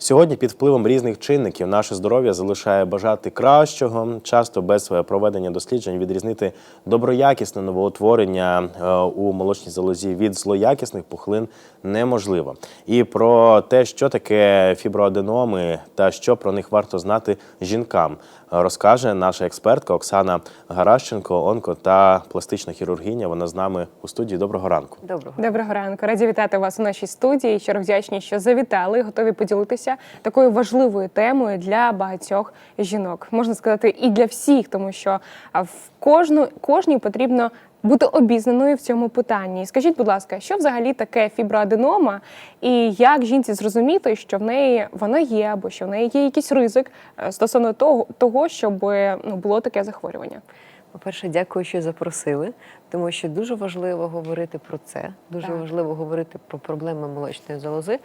Сьогодні під впливом різних чинників наше здоров'я залишає бажати кращого. Часто без проведення досліджень відрізнити доброякісне новоутворення е, у молочній залозі від злоякісних пухлин неможливо. І про те, що таке фіброаденоми та що про них варто знати жінкам, розкаже наша експертка Оксана Гаращенко, онко та пластична хірургиня. Вона з нами у студії. Доброго ранку. Доброго. Доброго ранку. Раді вітати вас у нашій студії. Щиро вдячні, що завітали, готові поділитися такою важливою темою для багатьох жінок. Можна сказати, і для всіх, тому що в кожну кожній потрібно бути обізнаною в цьому питанні. Скажіть, будь ласка, що взагалі таке фіброаденома, і як жінці зрозуміти, що в неї вона є, або що в неї є якийсь ризик е, стосовно того, того щоб ну, було таке захворювання? По-перше, дякую, що запросили, тому що дуже важливо говорити про це. Дуже Так. важливо говорити про проблеми молочної залози,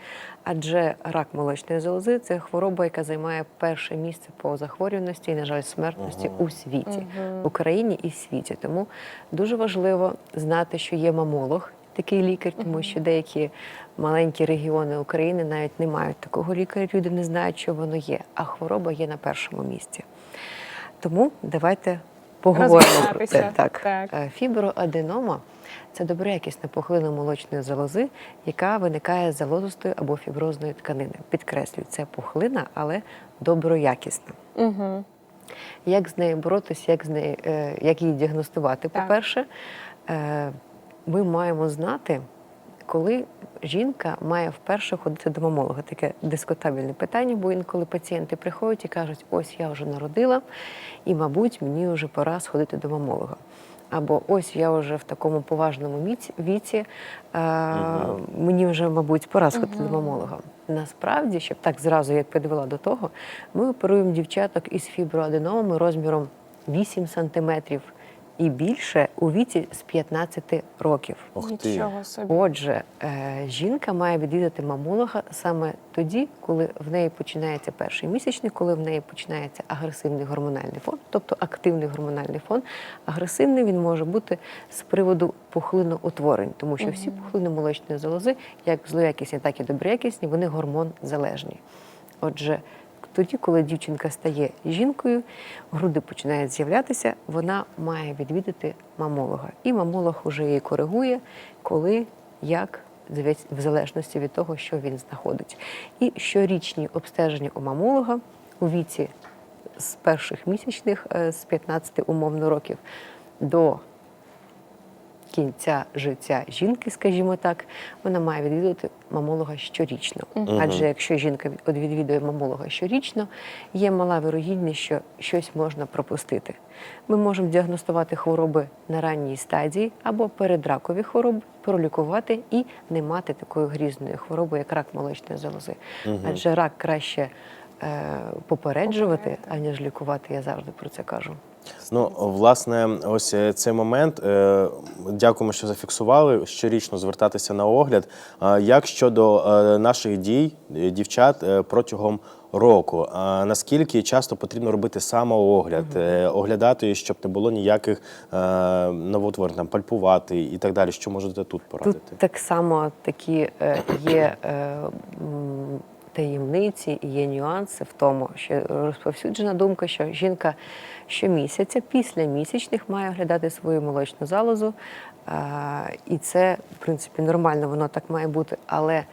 адже рак молочної залози це хвороба, яка займає перше місце по захворюваності і, на жаль, смертності у світі, в Україні і в світі. Тому дуже важливо знати, що є мамолог. Такий лікар, тому що деякі маленькі регіони України навіть не мають такого лікаря. Люди не знають, що воно є, а хвороба є на першому місці. Тому давайте поговоримо про це. Так. Так. Е, Фіброаденома це доброякісна пухлина молочної залози, яка виникає з залозистої або фіброзної тканини. Підкреслюю, це пухлина, але доброякісна. Угу. Як з нею боротися, як з нею, е, як її діагностувати? По-перше, е, ми маємо знати, коли жінка має вперше ходити до мамолога. Таке дискутабельне питання, бо інколи пацієнти приходять і кажуть, ось я вже народила, і, мабуть, мені вже пора сходити до мамолога. Або ось я вже в такому поважному віці, е, мені вже, мабуть, пора сходити до мамолога. Насправді, щоб так зразу я підвела до того, ми оперуємо дівчаток із фіброаденомами розміром 8 сантиметрів і більше у віці з 15 років. Ох ти. Отже, е, жінка має відвідати мамолога саме тоді, коли в неї починається перший місячний, коли в неї починається агресивний гормональний фон, тобто активний гормональний фон. Агресивний він може бути з приводу пухлиноутворень, тому що всі пухлини молочної залози, як злоякісні, так і доброякісні, вони гормон залежні. Отже, тоді, коли дівчинка стає жінкою, груди починають з'являтися, вона має відвідати мамолога. І мамолог уже її коригує, коли, як, в залежності від того, що він знаходить. І щорічні обстеження у мамолога у віці з перших місячних, е, з 15 умовно років до кінця життя жінки, скажімо так, вона має відвідувати мамолога щорічно. Адже якщо жінка відвідує мамолога щорічно, є мала вирогідність, що щось можна пропустити. Ми можемо діагностувати хвороби на ранній стадії або передракові хвороби, пролікувати і не мати такої грізної хвороби, як рак молочної залози. Адже рак краще е, попереджувати, аніж лікувати. Я завжди про це кажу. Ну, власне, ось е, цей момент. е, Дякуємо, що зафіксували. Щорічно звертатися на огляд. Як щодо е, наших дій, дівчат протягом року, наскільки часто потрібно робити самоогляд, оглядати, щоб не було ніяких новоутворень, там, пальпувати і так далі. Що можете тут порадити? Тут так само такі є е, таємниці і є нюанси в тому, що розповсюджена думка, що жінка щомісяця після місячних має оглядати свою молочну залозу. І це, в принципі, нормально, воно так має бути. Але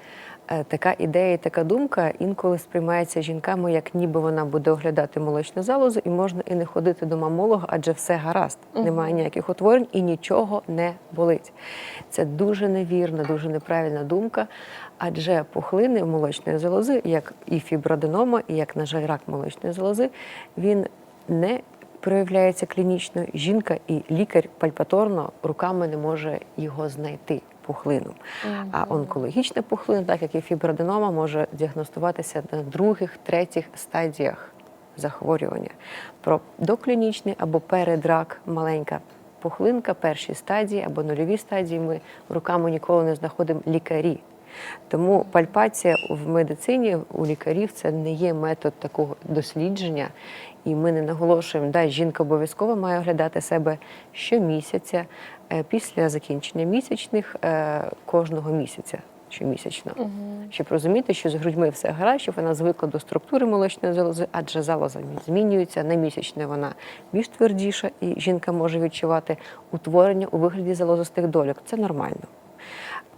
е, така ідея і така думка інколи сприймається жінками, як ніби вона буде оглядати молочну залозу, і можна і не ходити до мамолога, адже все гаразд, немає ніяких утворень і нічого не болить. Це дуже невірна, дуже неправильна думка. Адже пухлини молочної залози, як і фіброденома, і як, на жаль, рак молочної залози, він не проявляється клінічно. Жінка і лікар пальпаторно руками не може його знайти пухлину. А онкологічна пухлина, так як і фіброденома, може діагностуватися на других, третіх стадіях захворювання. Про доклінічний або передрак маленька пухлинка, перші стадії або нульові стадії ми руками ніколи не знаходимо лікарі. Тому пальпація в медицині у лікарів це не є метод такого дослідження, і ми не наголошуємо, да, жінка обов'язково має оглядати себе щомісяця е, після закінчення місячних е, кожного місяця. щомісячно, щоб розуміти, що з грудьми все гаразд, щоб вона звикла до структури молочної залози, адже залоза змінюється. На місячне вона більш твердіша, і жінка може відчувати утворення у вигляді залозостих дольок. Це нормально.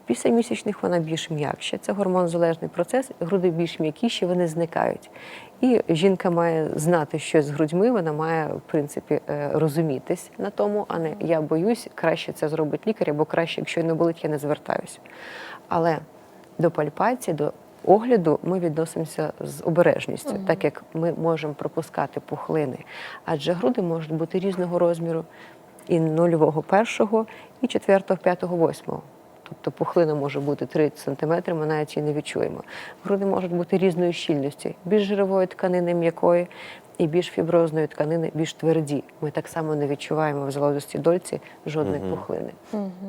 Після місячних вона більш м'якша. Це гормонзалежний процес, груди більш м'якіші, вони зникають. І жінка має знати, що з грудьми вона має, в принципі, е, розумітись на тому, а не я боюсь, краще це зробить лікар, або краще, якщо не болить, я не звертаюся. Але до пальпації, до огляду ми відносимося з обережністю, так як ми можемо пропускати пухлини. Адже груди можуть бути різного розміру і нульового першого, і четвертого, п'ятого, восьмого. Тобто пухлина може бути 30 см, ми навіть її не відчуємо. Груди можуть бути різної щільності, більш жирової тканини м'якої і більш фіброзної тканини, більш тверді. Ми так само не відчуваємо в залозості дольці жодної пухлини.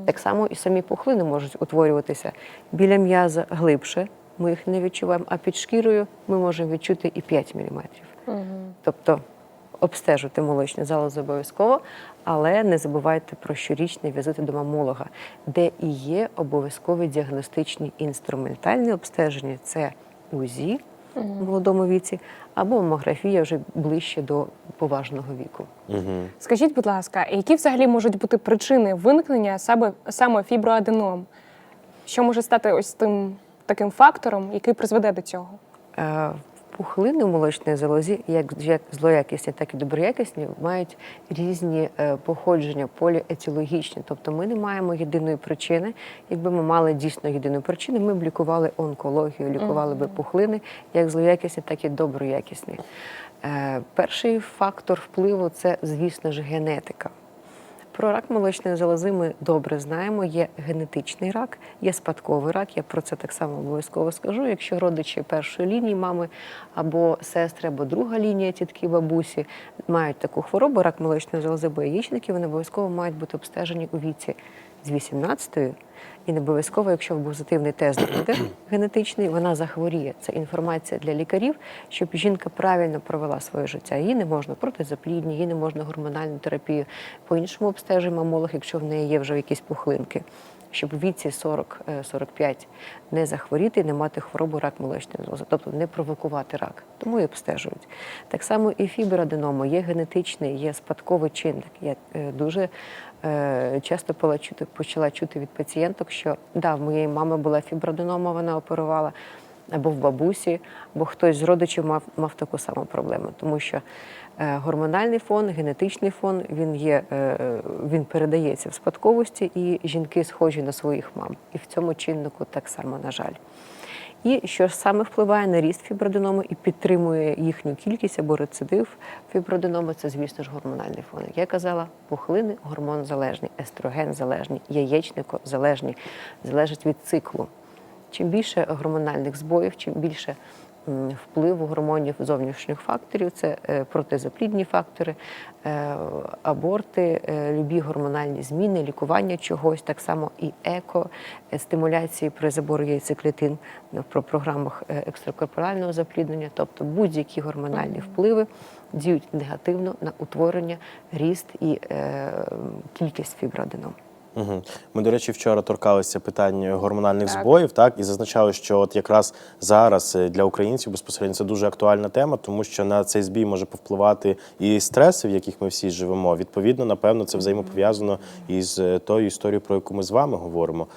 Так само і самі пухлини можуть утворюватися біля м'яза глибше, ми їх не відчуваємо, а під шкірою ми можемо відчути і 5 мм. Тобто обстежувати молочні залози обов'язково, але не забувайте про щорічні візити до мамолога, де і є обов'язкові діагностичні інструментальні обстеження це УЗІ в молодому віці або мамографія вже ближче до поважного віку. Скажіть, будь ласка, які взагалі можуть бути причини виникнення саме, саме фіброаденом? Що може стати ось тим таким фактором, який призведе до цього? Пухлини в молочній залозі, як, як злоякісні, так і доброякісні, мають різні е, походження, поліетіологічні. Тобто ми не маємо єдиної причини. Якби ми мали дійсно єдину причину, ми б лікували онкологію, лікували би пухлини, як злоякісні, так і доброякісні. Е, Перший фактор впливу це, звісно ж, генетика. Про рак молочної залози ми добре знаємо. Є генетичний рак, є спадковий рак. Я про це так само обов'язково скажу. Якщо родичі першої лінії мами або сестри, або друга лінія тітки, бабусі мають таку хворобу, рак молочної залози бо яєчники, вони обов'язково мають бути обстежені у віці з 18-ї. І не обов'язково, якщо позитивний тест буде генетичний, вона захворіє. Це інформація для лікарів, щоб жінка правильно провела своє життя. Їй не можна протизаплідні, їй не можна гормональну терапію. По-іншому обстежує мамолог, якщо в неї є вже якісь пухлинки. Щоб в віці 40-45 не захворіти і не мати хворобу рак молочної залози, тобто не провокувати рак. Тому і обстежують. Так само і фіброаденома є генетичний, є спадковий чинник. Я е, дуже е, часто почала чути, від пацієнток, що да, в моєї мами була фіброаденома, вона оперувала, або в бабусі, або хтось з родичів мав, мав таку саму проблему, тому що е, гормональний фон, генетичний фон, він є, е, він передається в спадковості, і жінки схожі на своїх мам. І в цьому чиннику так само, на жаль. І що саме впливає на ріст фіброденоми і підтримує їхню кількість або рецидив фіброденоми, це, звісно ж, гормональний фон. Як я казала, пухлини гормон залежні, естроген залежні, яєчнико залежні, залежить від циклу. Чим більше гормональних збоїв, чим більше впливу гормонів зовнішніх факторів, це е, протизаплідні фактори, е, аборти, е, любі гормональні зміни, лікування чогось, так само і еко, стимуляції при забору яйцеклітин про програмах екстракорпорального запліднення, тобто будь-які гормональні впливи діють негативно на утворення, ріст і кількість фіброаденом. Угу. Ми, до речі, вчора торкалися питань гормональних Так. збоїв, так і зазначали, що от якраз зараз е, для українців безпосередньо це дуже актуальна тема, тому що на цей збій може повпливати і стреси, в яких ми всі живемо. Відповідно, напевно, це взаємопов'язано із е, тою історією, про яку ми з вами говоримо.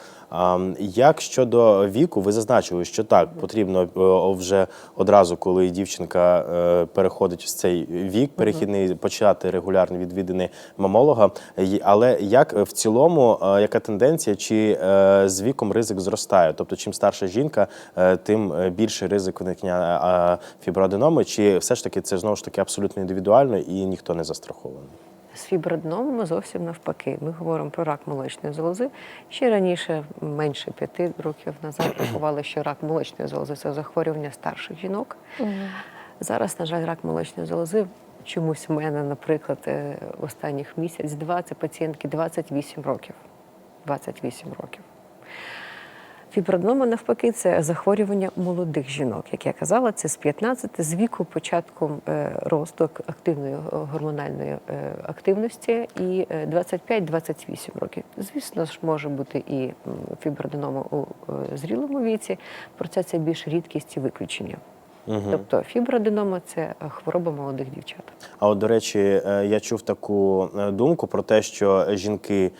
Як щодо віку, ви зазначили, що так потрібно е, вже одразу, коли дівчинка е, переходить в цей вік, перехідний почати регулярні відвідини мамолога. Але як в цілому, е, яка тенденція, чи з віком ризик зростає? Тобто, чим старша жінка, тим е, більший ризик виникнення фіброаденоми, чи все ж таки це знову ж таки абсолютно індивідуально і ніхто не застрахований? З фіброденомами зовсім навпаки. Ми говоримо про рак молочної залози. Ще раніше, менше п'яти років назад, рахували, що рак молочної залози це захворювання старших жінок. Зараз, на жаль, рак молочної залози чомусь в мене, наприклад, е, останніх місяць-два це пацієнтки 28 років. 28 років. Фіброднома, навпаки, це захворювання молодих жінок. Як я казала, це з 15 з віку початком е, росту активної е, гормональної е, активності і е, 25-28 років. Звісно ж, може бути і фіброденома у зрілому віці, проте це більш рідкість і виключення. Тобто фіброденома це хвороба молодих дівчат. А от, до речі, е, я чув таку е, думку про те, що жінки,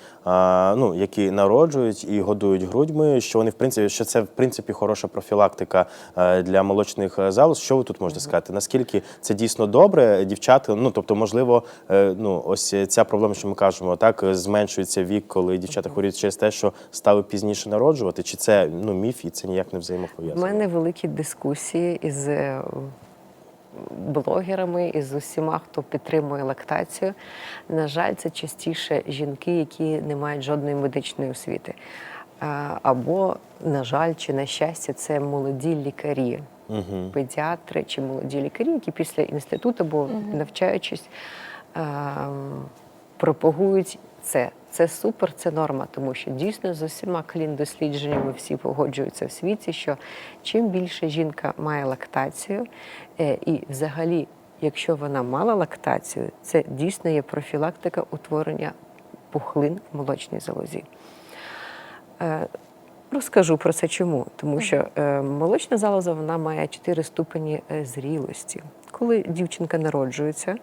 ну, які народжують і годують грудьми, що вони в принципі, що це в принципі хороша профілактика е, для молочних залоз. Що ви тут можете сказати? Наскільки це дійсно добре? Дівчата, ну тобто, можливо, ну ось ця проблема, що ми кажемо, так зменшується вік, коли дівчата хворіють через те, що стали пізніше народжувати, чи це ну міф і це ніяк не У мене великі дискусії із блогерами і з усіма, хто підтримує лактацію. На жаль, це частіше жінки, які не мають жодної медичної освіти. Або, на жаль, чи на щастя, це молоді лікарі, педіатри чи молоді лікарі, які після інституту або навчаючись ем, пропагують це. Це супер, це норма, тому що дійсно з усіма клін-дослідженнями всі погоджуються в світі, що чим більше жінка має лактацію, е, і взагалі, якщо вона мала лактацію, це дійсно є профілактика утворення пухлин в молочній залозі. Е, Розкажу про це чому. Тому що е, молочна залоза вона має чотири ступені зрілості. Коли дівчинка народжується,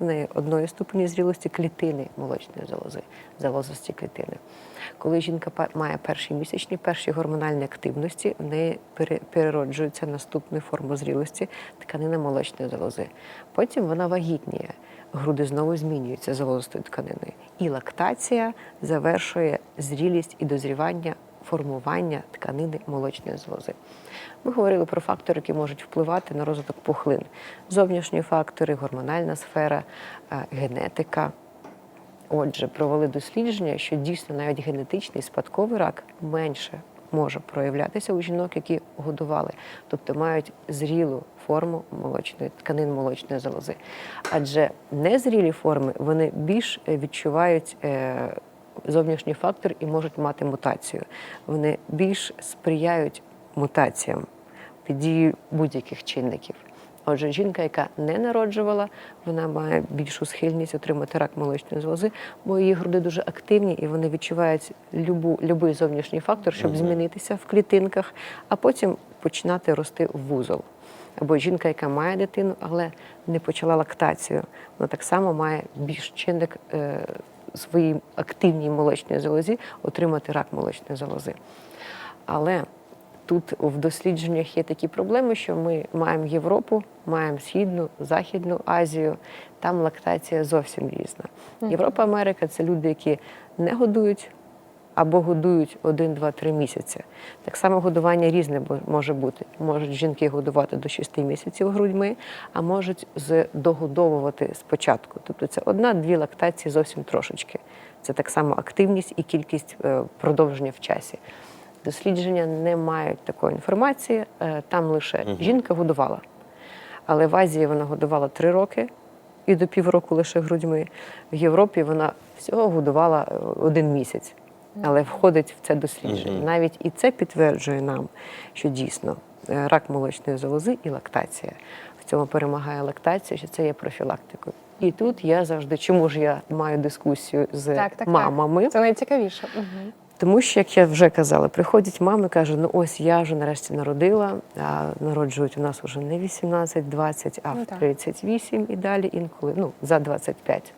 в неї одної ступені зрілості клітини молочної залози, залозості клітини. Коли жінка має перші місячні, перші гормональні активності, в неї пере- перероджується наступну форму зрілості тканина молочної залози. Потім вона вагітніє, груди знову змінюються залозостою тканиною. І лактація завершує зрілість і дозрівання формування тканини молочної залози. Ми говорили про фактори, які можуть впливати на розвиток пухлин. Зовнішні фактори, гормональна сфера, е, генетика. Отже, провели дослідження, що дійсно навіть генетичний спадковий рак менше може проявлятися у жінок, які годували, тобто мають зрілу форму молочної тканин молочної залози. Адже незрілі форми вони більш е, відчувають. Зовнішній фактор і можуть мати мутацію. Вони більш сприяють мутаціям під дією будь-яких чинників. Отже, жінка, яка не народжувала, вона має більшу схильність отримати рак молочної залози, бо її груди дуже активні і вони відчувають любу, любий зовнішній фактор, щоб змінитися в клітинках, а потім починати рости в вузол. Або жінка, яка має дитину, але не почала лактацію, вона так само має більш чинник е, своїй активній молочній залозі отримати рак молочної залози. Але тут в дослідженнях є такі проблеми, що ми маємо Європу, маємо Східну, Західну Азію. Там лактація зовсім різна. Європа, Америка це люди, які не годують або годують один, два, три місяці. Так само годування різне може бути. Можуть жінки годувати до 6 місяців грудьми, а можуть догодовувати спочатку. Тобто це одна-дві лактації зовсім трошечки. Це так само активність і кількість е, продовження в часі. Дослідження не мають такої інформації. е, Там лише жінка годувала. Але в Азії вона годувала три роки і до півроку лише грудьми. В Європі вона всього годувала е, один місяць, але входить в це дослідження. Навіть і це підтверджує нам, що дійсно е, рак молочної залози і лактація. В цьому перемагає лактація, що це є профілактикою. І тут я завжди, чому ж я маю дискусію з Так, так, мамами? так. Це найцікавіше. Угу. Тому що, як я вже казала, приходять мами, кажуть, ну ось я вже нарешті народила, а народжують у нас вже не 18-20, а Ну, в 38 і далі інколи, ну, за 25.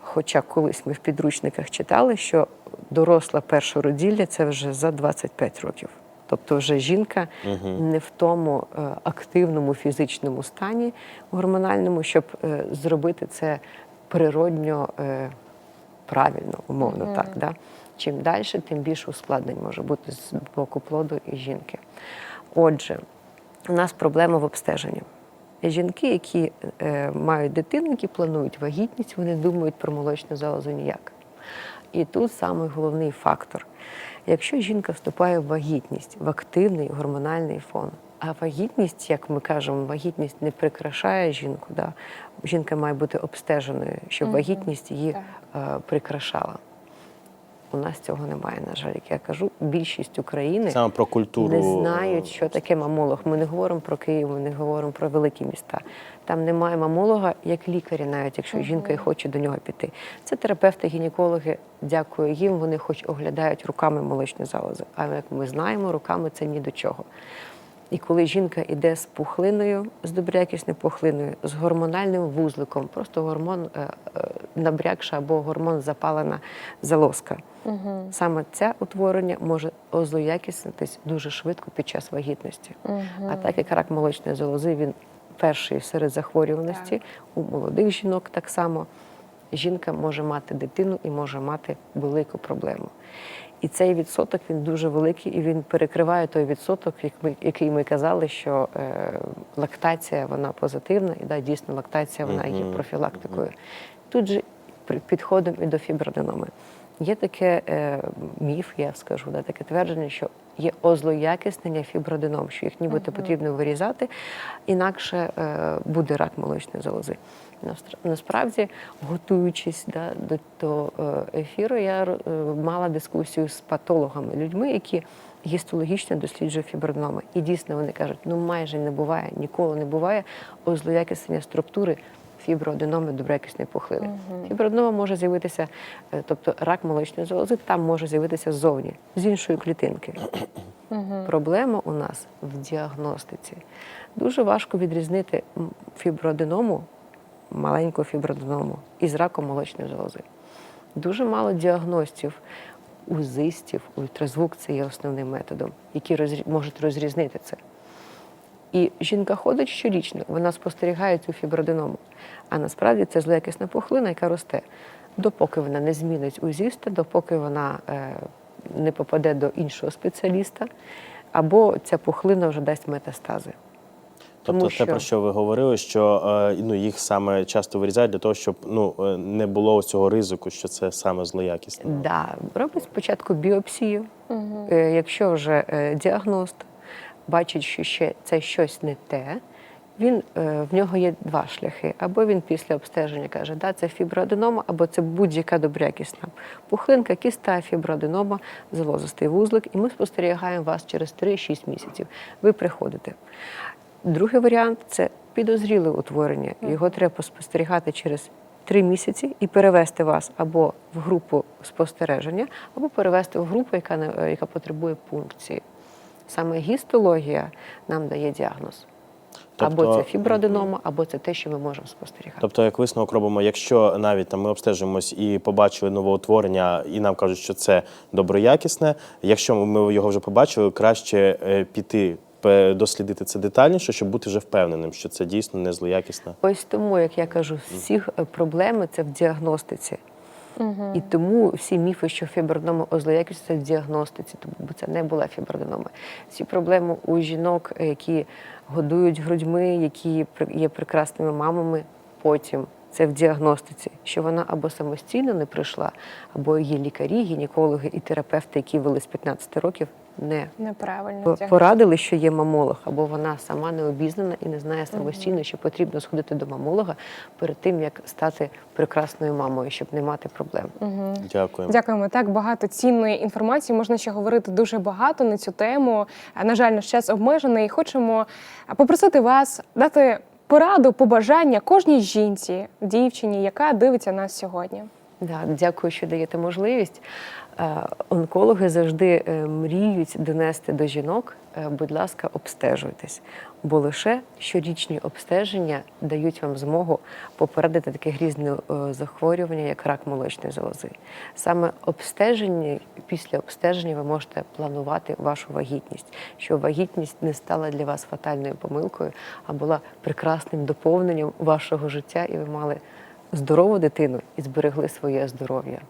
Хоча колись ми в підручниках читали, що доросла першороділля це вже за 25 років. Тобто вже жінка не в тому е, активному фізичному стані гормональному, щоб е, зробити це природньо е, правильно, умовно так. Да? Чим далі, тим більше ускладнень може бути з боку плоду і жінки. Отже, у нас проблема в обстеженні. Жінки, які е, мають дитину, які планують вагітність, вони думають про молочну залозу ніяк. І тут самий головний фактор. Якщо жінка вступає в вагітність, в активний гормональний фон, а вагітність, як ми кажемо, вагітність не прикрашає жінку. Да? Жінка має бути обстеженою, щоб вагітність її е, прикрашала. У нас цього немає. На жаль, як я кажу, більшість України Саме про культуру. не знають, що таке мамолог. Ми не говоримо про Київ, ми не говоримо про великі міста. Там немає мамолога як лікаря, навіть якщо жінка і хоче до нього піти. Це терапевти, гінекологи. Дякую їм. Вони хоч оглядають руками молочні залози. А як ми знаємо, руками це ні до чого. І коли жінка йде з пухлиною, з добрякісною пухлиною, з гормональним вузликом, просто гормон е, е, набрякша або гормон запалена залозка. Саме це утворення може озлоякіснитись дуже швидко під час вагітності. А так як рак молочної залози, він перший серед захворюваності у молодих жінок так само. Жінка може мати дитину і може мати велику проблему. І цей відсоток він дуже великий, і він перекриває той відсоток, як ми, який ми казали, що е, лактація вона позитивна, і да, дійсно лактація вона є профілактикою. Тут же підходимо і до фіброденоми. Є таке е, міф, я скажу, да, таке твердження, що є озлоякіснення фіброденом, що їх нібито потрібно вирізати, інакше е, буде рак молочної залози. Насправді, готуючись да, до, до е, ефіру, я е, мала дискусію з патологами, людьми, які гістологічно досліджують фіброденоми. І дійсно вони кажуть, ну майже не буває, ніколи не буває озлоякіснення структури фіброаденоми доброякісної пухлини. Фіброаденома може з'явитися, е, тобто рак молочної залози, там може з'явитися ззовні, з іншої клітинки. Проблема у нас в діагностиці. Дуже важко відрізнити м, маленьку фіброаденому, із раком молочної залози. Дуже мало діагностів, узистів, ультразвук це є основним методом, які можуть розрізнити це. І жінка ходить щорічно, вона спостерігає цю фіброденому. А насправді це злоякісна пухлина, яка росте, допоки вона не змінить узіста, допоки вона е, не попаде до іншого спеціаліста, або ця пухлина вже дасть метастази. Тобто, Тому те, про що ви говорили, що е, ну, їх саме часто вирізають для того, щоб ну, е, не було цього ризику, що це саме злоякісне. Да, робить спочатку біопсію. Е, Якщо вже діагност бачить, що ще це щось не те, він, в нього є два шляхи. Або він після обстеження каже, да, це фіброаденома, або це будь-яка добрякісна пухлинка, кіста, фіброаденома, залозистий вузлик, і ми спостерігаємо вас через 3-6 місяців. Ви приходите. Другий варіант це підозріле утворення. Його треба спостерігати через три місяці і перевести вас або в групу спостереження, або перевести в групу, яка, не- яка потребує пункції. Саме гістологія нам дає діагноз. або Тобто- це фіброаденома, або це те, що ми можемо спостерігати. Тобто, як висновок робимо, якщо навіть там ми обстежуємось і побачили новоутворення, і нам кажуть, що це доброякісне, якщо ми його вже побачили, краще е, піти дослідити це детальніше, щоб бути вже впевненим, що це дійсно не злоякісне. Ось тому, як я кажу, всіх е, проблеми це в діагностиці. І тому всі міфи, що фіброденома озлоякість це в діагностиці, тому бо це не була фіброденома. Всі проблеми у жінок, е, які годують грудьми, які при- є прекрасними мамами, потім це в діагностиці, що вона або самостійно не прийшла, або її лікарі, гінекологи і терапевти, які вели з 15 років, не Неправильно. Порадили, що є мамолог, або вона сама не обізнана і не знає самостійно, що потрібно сходити до мамолога перед тим, як стати прекрасною мамою, щоб не мати проблем. Дякую. Дякуємо. Так багато цінної інформації. Можна ще говорити дуже багато на цю тему. На жаль, наш час обмежений. Хочемо попросити вас дати пораду, побажання кожній жінці, дівчині, яка дивиться нас сьогодні. Да, дякую, що даєте можливість. Е, Онкологи завжди е, мріють донести до жінок, е, будь ласка, обстежуйтесь, бо лише щорічні обстеження дають вам змогу попередити таке грізне захворювання, як рак молочної залози. Саме обстеження, після обстеження ви можете планувати вашу вагітність, щоб вагітність не стала для вас фатальною помилкою, а була прекрасним доповненням вашого життя, і ви мали здорову дитину і зберегли своє здоров'я.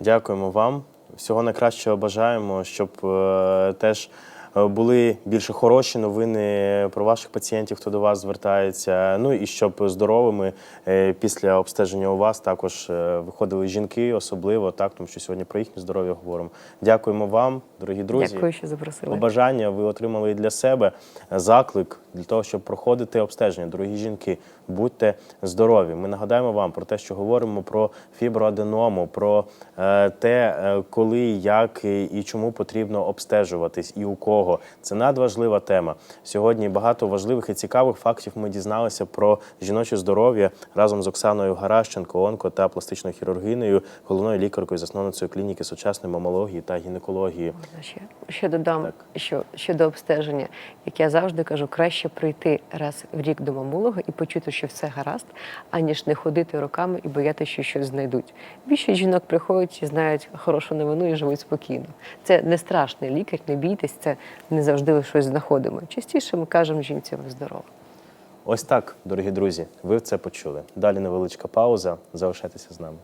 Дякуємо вам. Всього найкращого бажаємо, щоб е, теж були більше хороші новини про ваших пацієнтів, хто до вас звертається. Ну і щоб здоровими е, після обстеження у вас також е, виходили жінки, особливо так, тому що сьогодні про їхнє здоров'я говоримо. Дякуємо вам, дорогі друзі. Дякую, що запросили. Побажання ви отримали і для себе заклик для того, щоб проходити обстеження. Дорогі жінки, будьте здорові. Ми нагадаємо вам про те, що говоримо про фіброаденому, про е, те, е, коли, як і чому потрібно обстежуватись, і у кого. Це надважлива тема. Сьогодні багато важливих і цікавих фактів ми дізналися про жіноче здоров'я разом з Оксаною Гаращенко, онко та пластичною хірургинею, головною лікаркою, засновницею клініки сучасної мамології та гінекології. Ще, ще додам, що щодо обстеження, як я завжди кажу, краще прийти раз в рік до мамолога і почути, що все гаразд, аніж не ходити роками і боятися, що щось знайдуть. Більшість жінок приходять і знають хорошу новину і живуть спокійно. Це не страшний лікар, не бійтесь, це не завжди щось знаходимо. Частіше ми кажемо жінці ви здорова. Ось так, дорогі друзі, ви це почули. Далі невеличка пауза. Залишайтеся з нами.